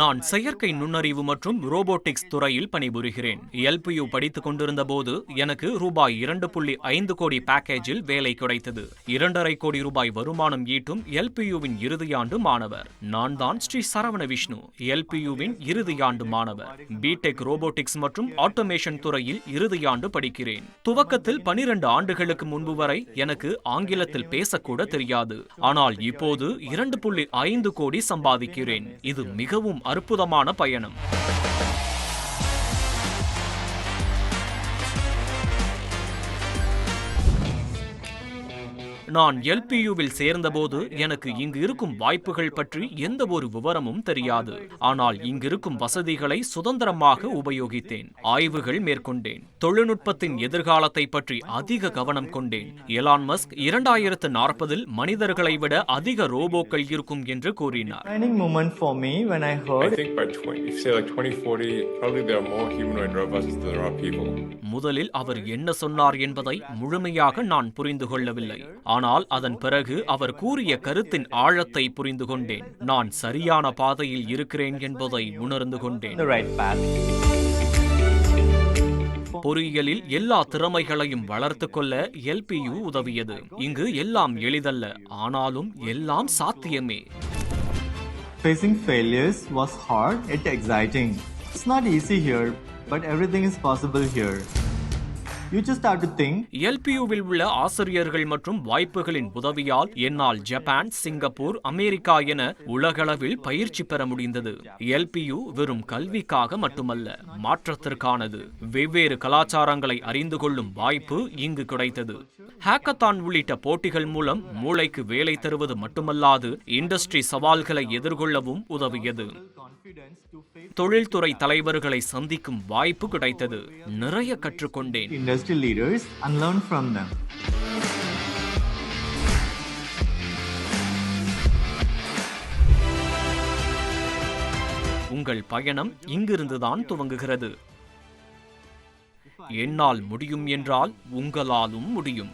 நான் செயற்கை நுண்ணறிவு மற்றும் ரோபோட்டிக்ஸ் துறையில் பணிபுரிகிறேன். எல்பியு படித்துக் கொண்டிருந்த போது எனக்கு ரூபாய் இரண்டு புள்ளி ஐந்து கோடி பேக்கேஜில் வேலை கிடைத்தது. இரண்டரை கோடி ரூபாய் வருமானம் ஈட்டும் எல்பியுவின் இறுதியாண்டு மாணவர். நான் தான் ஸ்ரீ சரவண விஷ்ணு எல்பியுவின் இறுதியாண்டு மாணவர். பிடெக் ரோபோட்டிக்ஸ் மற்றும் ஆட்டோமேஷன் துறையில் இறுதியாண்டு படிக்கிறேன். துவக்கத்தில் பனிரெண்டு ஆண்டுகளுக்கு முன்பு வரை எனக்கு ஆங்கிலத்தில் பேசக்கூட தெரியாது. ஆனால் இப்போது இரண்டு புள்ளி ஐந்து கோடி சம்பாதிக்கிறேன். இது மிகவும் அற்புதமான பயணம். நான் எல்பியுவில் சேர்ந்தபோது எனக்கு இங்கு இருக்கும் வாய்ப்புகள் பற்றி எந்த ஒரு விவரமும் தெரியாது. ஆனால் இங்கிருக்கும் வசதிகளை சுதந்திரமாக உபயோகித்தேன். ஆய்வுகள் மேற்கொண்டேன். தொழில்நுட்பத்தின் எதிர்காலத்தை பற்றி அதிக கவனம் கொண்டேன். எலான் மஸ்க் இரண்டாயிரத்து நாற்பதில் மனிதர்களை விட அதிக ரோபோக்கள் இருக்கும் என்று கூறினார். Defining moment for me when I I heard think by 20, if you say like 2040, probably there are more humanoid robots than there are people. முதலில் அவர் என்ன சொன்னார் என்பதை முழுமையாக நான் புரிந்து கொள்ளவில்லை. ஆனால் அதன் பிறகு அவர் கூறிய கருத்தின் ஆழத்தை புரிந்து கொண்டேன் நான் சரியான பாதையில் இருக்கிறேன் என்பதை உணர்ந்து கொண்டேன் the right path. பொறியியலில் எல்லா திறமைகளையும் வளர்த்துக் கொள்ள எல்பியு உதவியது இங்கு எல்லாம் எளிதல்ல ஆனாலும் எல்லாம் சாத்தியமே Facing failures was hard yet exciting. It's not easy here, but everything is possible here. எல்பியுவில் உள்ள ஆசிரியர்கள் மற்றும் வாய்ப்புகளின் உதவியால் என்னால் ஜப்பான் சிங்கப்பூர் அமெரிக்கா என உலகளவில் பயிற்சி பெற முடிந்தது. எல்பியு வெறும் கல்விக்காக மட்டுமல்ல மாற்றத்திற்கானது. வெவ்வேறு கலாச்சாரங்களை அறிந்து கொள்ளும் வாய்ப்பு இங்கு கிடைத்தது. ஹேக்கத்தான் உள்ளிட்ட போட்டிகள் மூலம் மூளைக்கு வேலை தருவது மட்டுமல்லாது இண்டஸ்ட்ரி சவால்களை எதிர்கொள்ளவும் உதவியது. தொழில்துறை தலைவர்களை சந்திக்கும் வாய்ப்பு கிடைத்தது. நிறைய கற்றுக்கொண்டேன். உங்கள் பயணம் இங்கிருந்துதான் துவங்குகிறது. என்னால் முடியும் என்றால் உங்களாலும் முடியும்.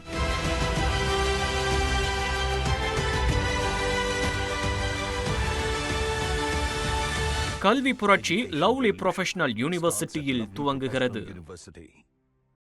கல்வி புரட்சி லவ்லி ப்ரொஃபஷனல் யூனிவர்சிட்டியில் துவங்குகிறது.